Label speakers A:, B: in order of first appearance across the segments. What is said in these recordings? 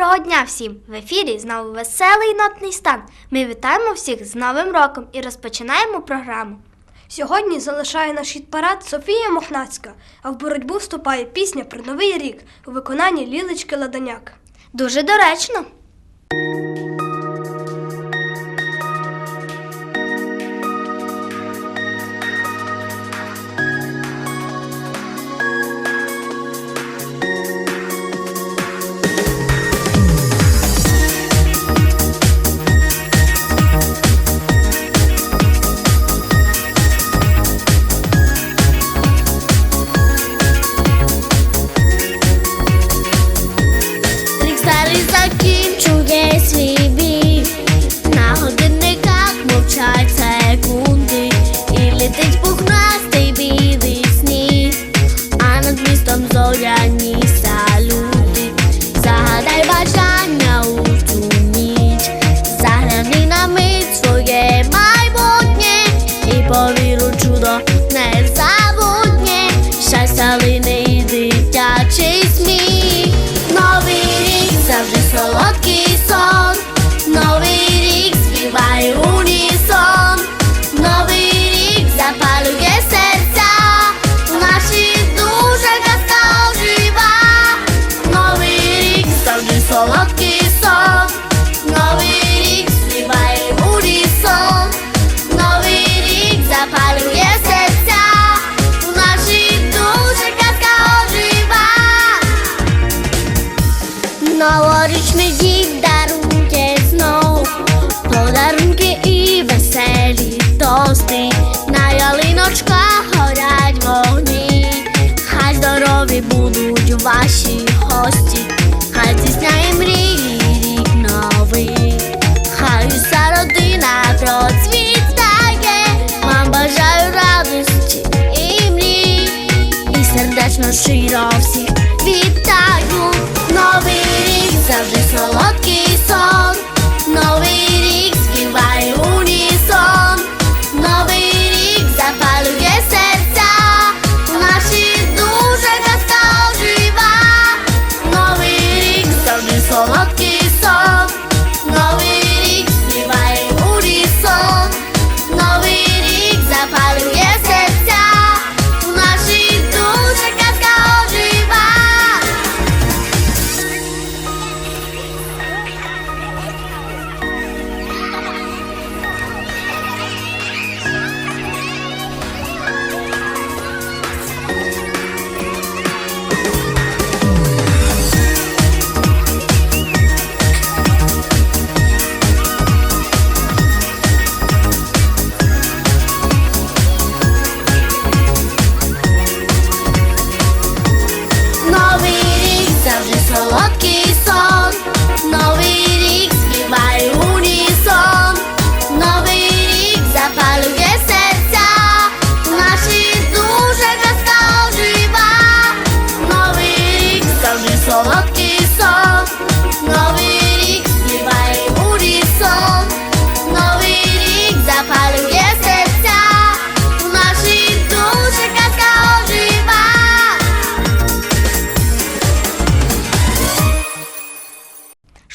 A: Доброго дня всім! В ефірі знову веселий нотний стан. Ми вітаємо всіх з Новим роком і розпочинаємо програму.
B: Сьогодні залишає наш хіт-парад Софія Мохнацька, а в боротьбу вступає пісня про новий рік у виконанні Лілечки Ладаняк.
A: Дуже доречно.
C: Новорічний дім дарує знов подарунки і веселі тости, на ялиночках горять вогні, хай здорові будуть ваші гості, хай здійсняє мрії рік новий, хай уся родина процвітає, вам бажаю радості і мрій. І сердечно щиро всіх вітаю. Новий рік завжди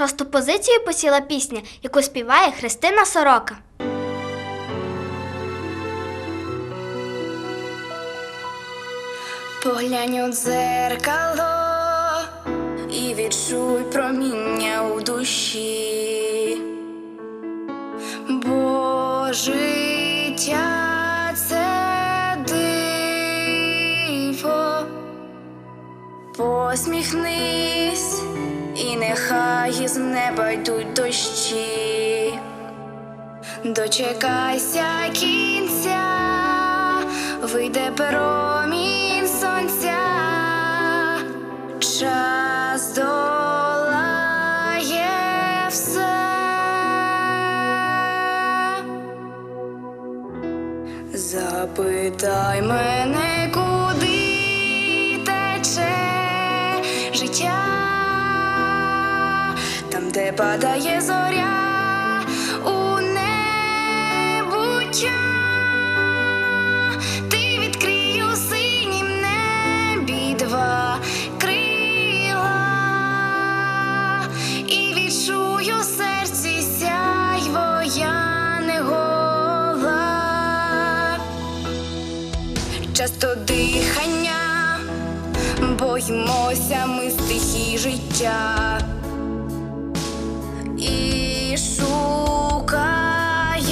A: Шосту позицію посіла пісня, яку співає Христина Сорока.
D: Поглянь у дзеркало і відчуй проміння у душі, бо життя це диво, посміхнись, і нехай із неба йдуть дощі. Дочекайся кінця, вийде промінь сонця, час долає все. Запитай мене, куди тече життя, де падає зоря у небуття. Ти відкрій у синім небі два крила і відчую серці сяйво я не гола. Часто дихання, боїмося ми стихі життя шукаєм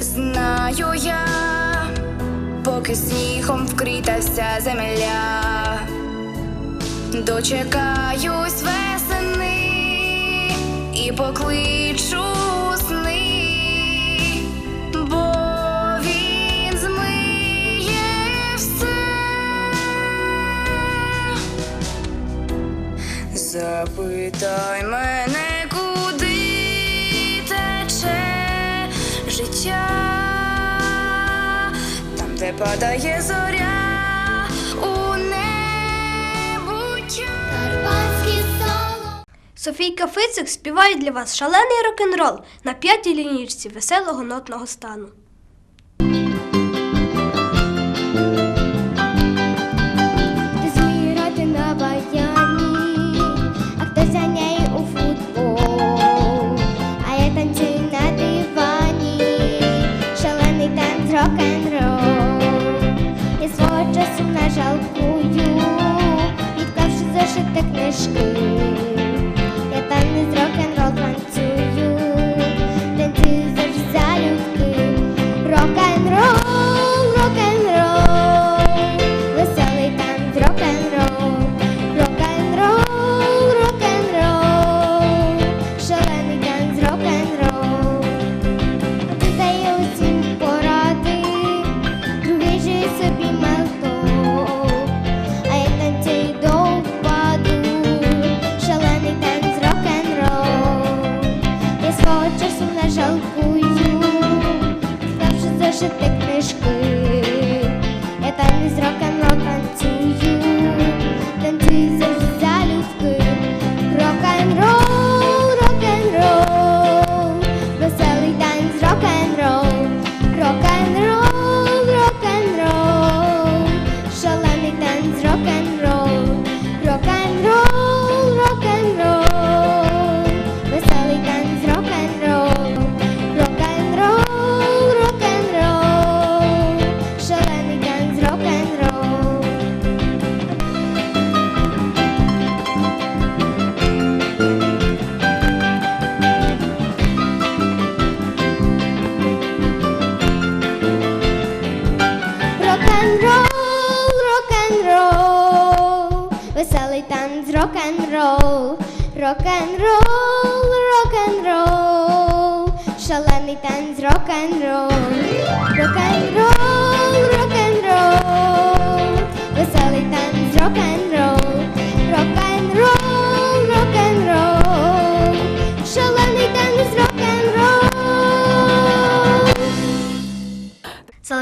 D: знаю я, поки снігом вкрита вся земля, дочекаюсь весени і покличу. Питай мене, куди тече життя, там, де падає зоря.
B: Софійка Фицик співає для вас шалений рок-н-рол на п'ятій лінійці веселого нотного стану.
E: da crescer.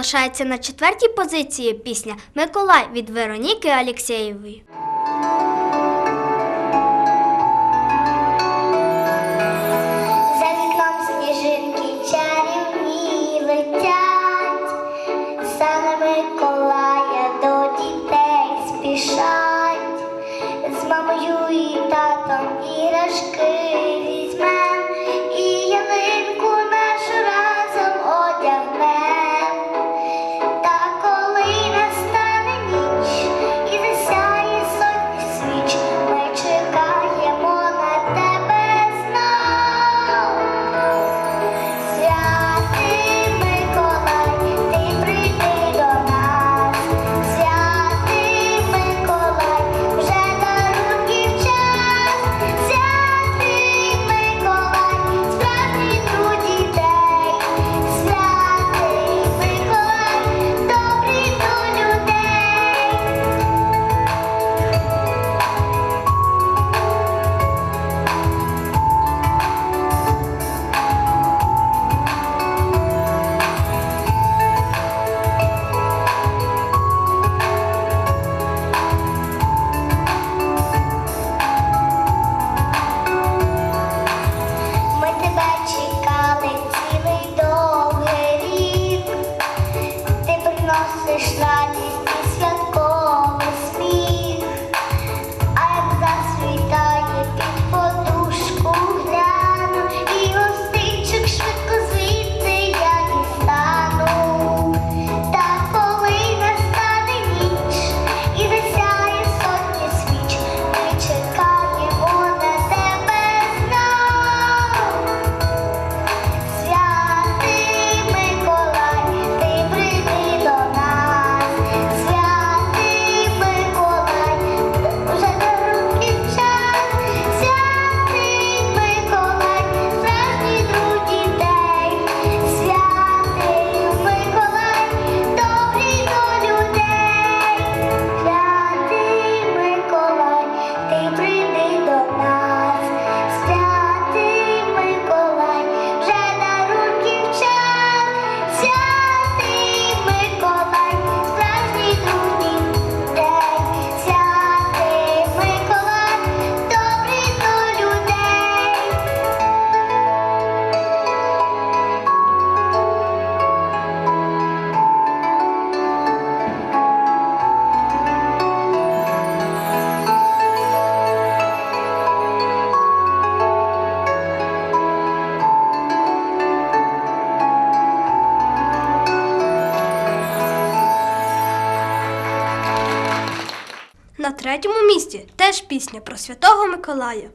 F: залишається на четвертій позиції пісня Миколай від Вероніки Алєксєєвої.
E: На
B: третьому місці теж пісня про Святого Миколая.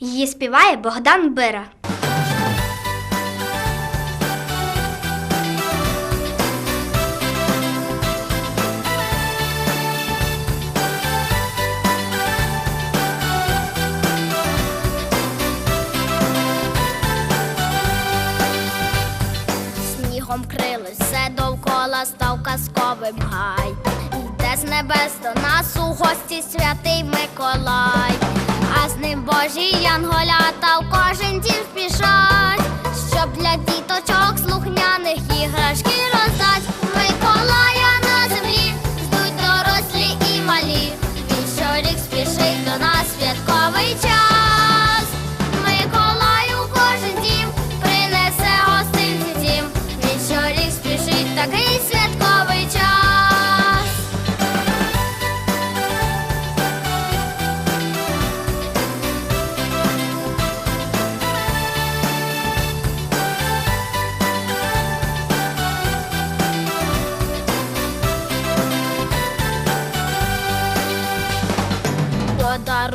F: Її співає Богдан Бира.
C: небес до нас у гості святий Миколай, а з ним божі янголята в кожен дім пішать, щоб для діточок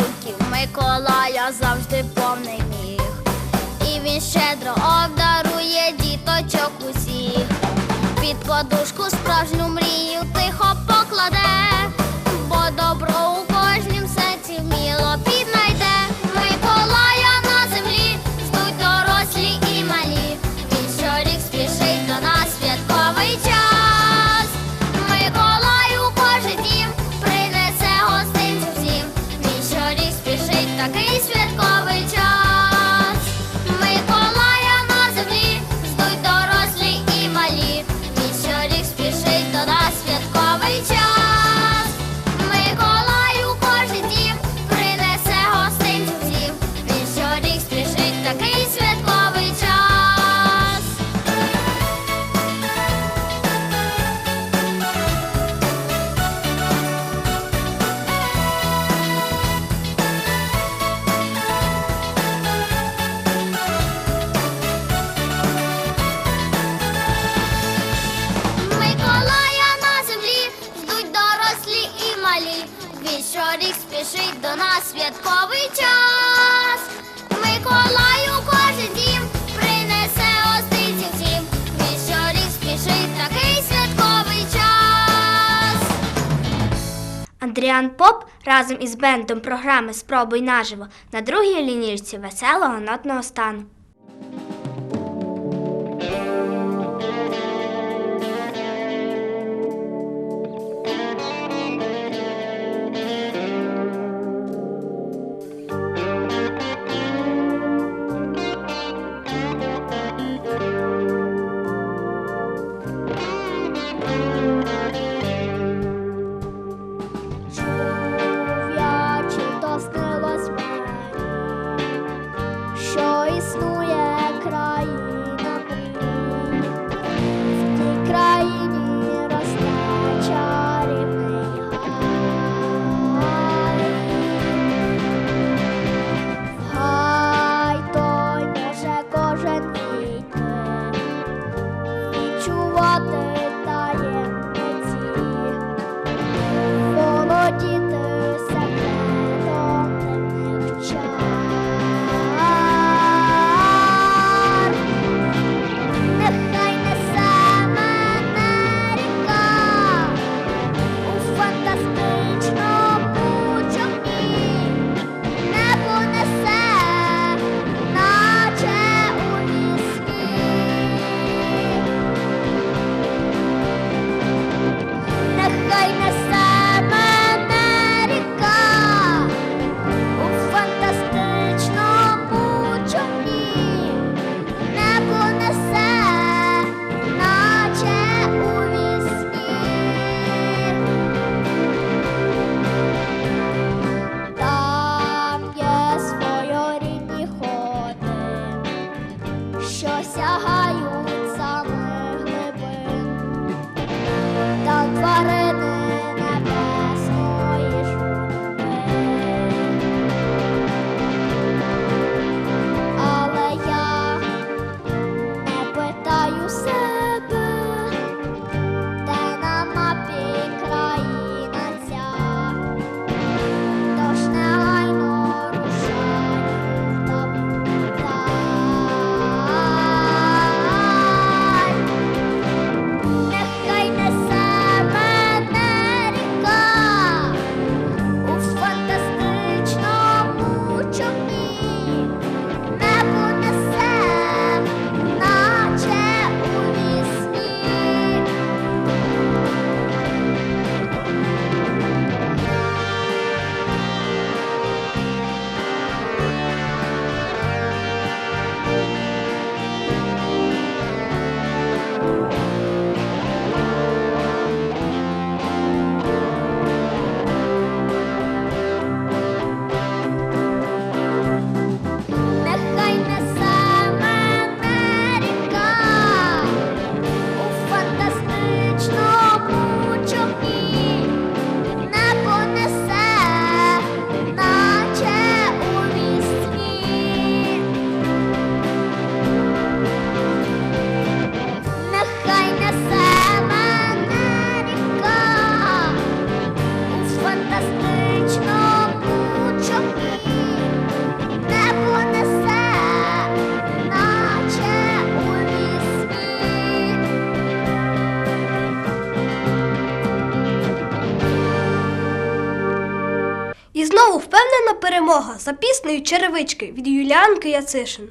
C: подарунків Миколая завжди повний міг. І він щедро обдарує діточок усіх. Під подушку справжню мрію тихо покладе.
F: Андріан Поп разом із бендом програми Спробуй наживо на другій лінійці веселого нотного стану.
E: І знову впевнена перемога за пісною черевички від Юліанки Яцишин.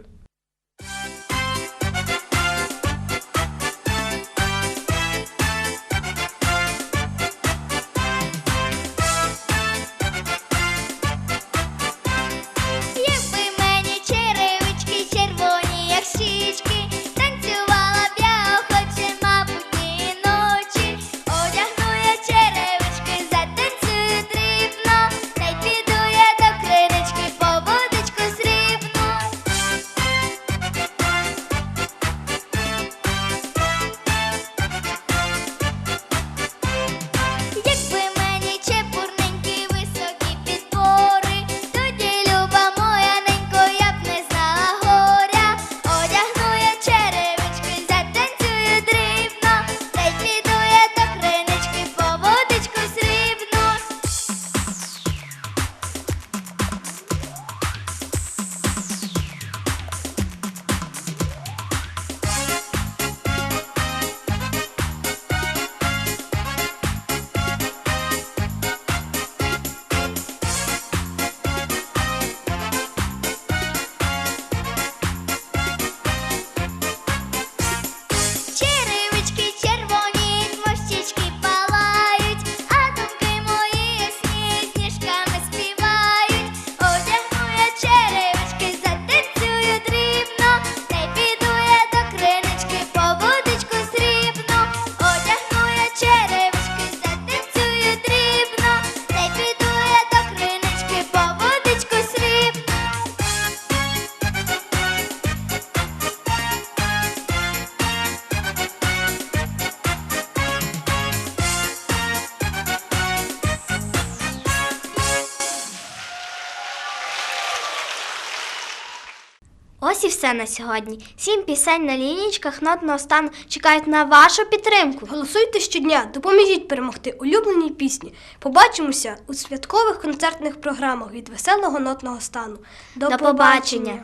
A: Ось і все на сьогодні. Сім пісень на лінічках нотного стану чекають на вашу підтримку.
E: Голосуйте щодня, допоможіть перемогти улюбленій пісні. Побачимося у святкових концертних програмах від веселого нотного стану.
A: До,
B: До побачення!